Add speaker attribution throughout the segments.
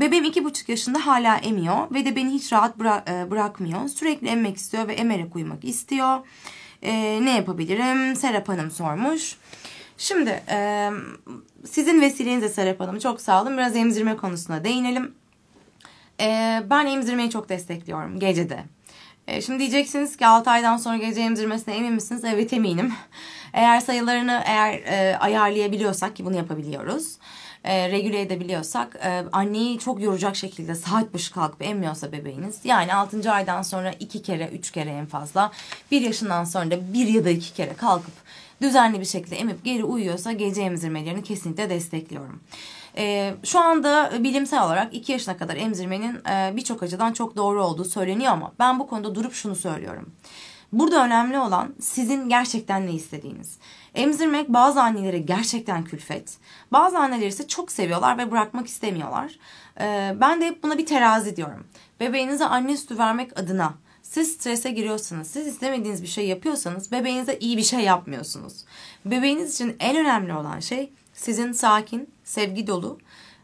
Speaker 1: Bebeğim iki buçuk yaşında hala emiyor ve de beni hiç rahat bıra- e, bırakmıyor. Sürekli emmek istiyor ve emerek uyumak istiyor. E, ne yapabilirim? Serap Hanım sormuş. Şimdi e, sizin vesilenizle Serap Hanım çok sağ olun. Biraz emzirme konusuna değinelim. E, ben emzirmeyi çok destekliyorum gecede. E, şimdi diyeceksiniz ki 6 aydan sonra gece emzirmesine emin misiniz? Evet eminim. Eğer sayılarını eğer e, ayarlayabiliyorsak ki bunu yapabiliyoruz. E, regüle edebiliyorsak e, anneyi çok yoracak şekilde saat başı kalkıp emmiyorsa bebeğiniz yani 6. aydan sonra 2 kere 3 kere en fazla 1 yaşından sonra da 1 ya da 2 kere kalkıp düzenli bir şekilde emip geri uyuyorsa gece emzirmelerini kesinlikle destekliyorum. Ee, şu anda bilimsel olarak 2 yaşına kadar emzirmenin e, birçok açıdan çok doğru olduğu söyleniyor ama ben bu konuda durup şunu söylüyorum. Burada önemli olan sizin gerçekten ne istediğiniz. Emzirmek bazı annelere gerçekten külfet. Bazı anneler ise çok seviyorlar ve bırakmak istemiyorlar. Ee, ben de hep buna bir terazi diyorum. Bebeğinize anne sütü vermek adına siz strese giriyorsanız, siz istemediğiniz bir şey yapıyorsanız bebeğinize iyi bir şey yapmıyorsunuz. Bebeğiniz için en önemli olan şey sizin sakin, sevgi dolu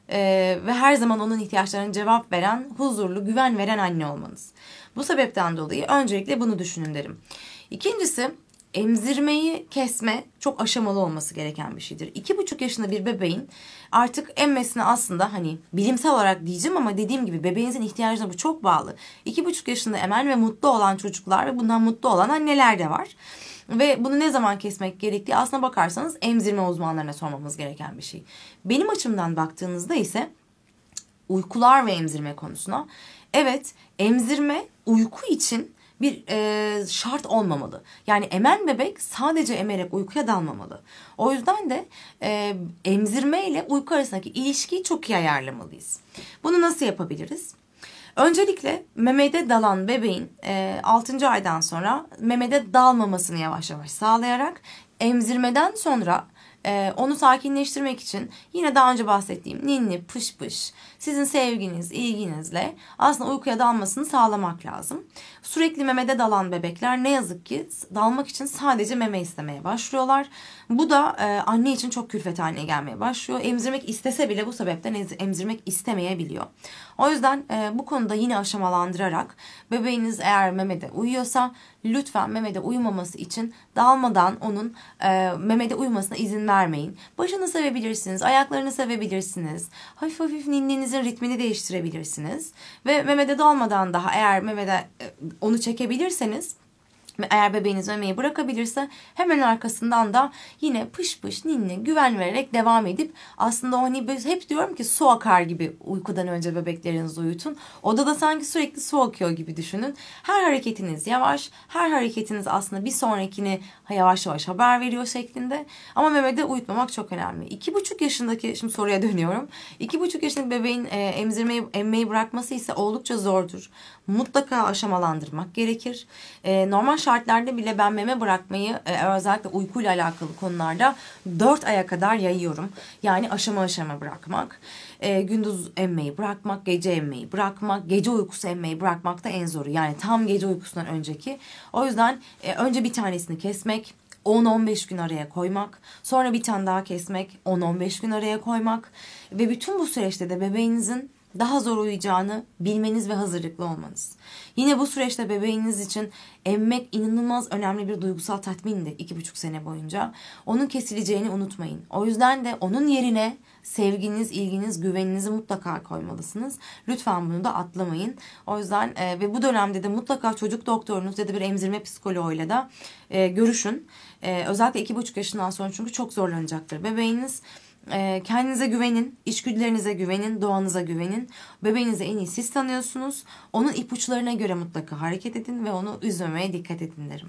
Speaker 1: e, ve her zaman onun ihtiyaçlarına cevap veren, huzurlu, güven veren anne olmanız. Bu sebepten dolayı öncelikle bunu düşünün derim. İkincisi emzirmeyi kesme çok aşamalı olması gereken bir şeydir. İki buçuk yaşında bir bebeğin artık emmesine aslında hani bilimsel olarak diyeceğim ama dediğim gibi bebeğinizin ihtiyacına bu çok bağlı. İki buçuk yaşında emen ve mutlu olan çocuklar ve bundan mutlu olan anneler de var. Ve bunu ne zaman kesmek gerektiği aslına bakarsanız emzirme uzmanlarına sormamız gereken bir şey. Benim açımdan baktığınızda ise uykular ve emzirme konusuna evet emzirme uyku için bir e, şart olmamalı. Yani emen bebek sadece emerek uykuya dalmamalı. O yüzden de e, emzirme ile uyku arasındaki ilişkiyi çok iyi ayarlamalıyız. Bunu nasıl yapabiliriz? Öncelikle memede dalan bebeğin e, 6. aydan sonra memede dalmamasını yavaş yavaş sağlayarak emzirmeden sonra e, onu sakinleştirmek için yine daha önce bahsettiğim ninni pış pış sizin sevginiz, ilginizle aslında uykuya dalmasını sağlamak lazım. Sürekli memede dalan bebekler ne yazık ki dalmak için sadece meme istemeye başlıyorlar. Bu da e, anne için çok külfet haline gelmeye başlıyor. Emzirmek istese bile bu sebepten emzirmek istemeyebiliyor. O yüzden e, bu konuda yine aşamalandırarak bebeğiniz eğer memede uyuyorsa lütfen memede uyumaması için dalmadan onun e, memede uyumasına izin vermeyin. Başını sevebilirsiniz, ayaklarını sevebilirsiniz. Hafif hafif ninninizin ritmini değiştirebilirsiniz. Ve memede dalmadan daha eğer memede e, onu çekebilirseniz eğer bebeğiniz memeyi bırakabilirse hemen arkasından da yine pış pış ninni güven vererek devam edip aslında hani hep diyorum ki su akar gibi uykudan önce bebeklerinizi uyutun. Odada sanki sürekli su akıyor gibi düşünün. Her hareketiniz yavaş, her hareketiniz aslında bir sonrakini yavaş yavaş haber veriyor şeklinde. Ama memede uyutmamak çok önemli. İki buçuk yaşındaki, şimdi soruya dönüyorum. İki buçuk yaşındaki bebeğin e, emzirmeyi, emmeyi bırakması ise oldukça zordur. Mutlaka aşamalandırmak gerekir. E, normal şartlarda bile ben meme bırakmayı e, özellikle uykuyla alakalı konularda 4 aya kadar yayıyorum. Yani aşama aşama bırakmak. E, gündüz emmeyi bırakmak, gece emmeyi bırakmak, gece uykusu emmeyi bırakmak da en zoru. Yani tam gece uykusundan önceki. O yüzden e, önce bir tanesini kesmek, 10-15 gün araya koymak, sonra bir tane daha kesmek, 10-15 gün araya koymak ve bütün bu süreçte de bebeğinizin daha zor uyuyacağını bilmeniz ve hazırlıklı olmanız. Yine bu süreçte bebeğiniz için emmek inanılmaz önemli bir duygusal tatmindi iki buçuk sene boyunca. Onun kesileceğini unutmayın. O yüzden de onun yerine sevginiz, ilginiz, güveninizi mutlaka koymalısınız. Lütfen bunu da atlamayın. O yüzden e, ve bu dönemde de mutlaka çocuk doktorunuz ya da bir emzirme psikoloğuyla da e, görüşün. E, özellikle iki buçuk yaşından sonra çünkü çok zorlanacaktır. Bebeğiniz e, kendinize güvenin, içgüdülerinize güvenin, doğanıza güvenin. Bebeğinizi en iyi siz tanıyorsunuz. Onun ipuçlarına göre mutlaka hareket edin ve onu üzmemeye dikkat edin derim.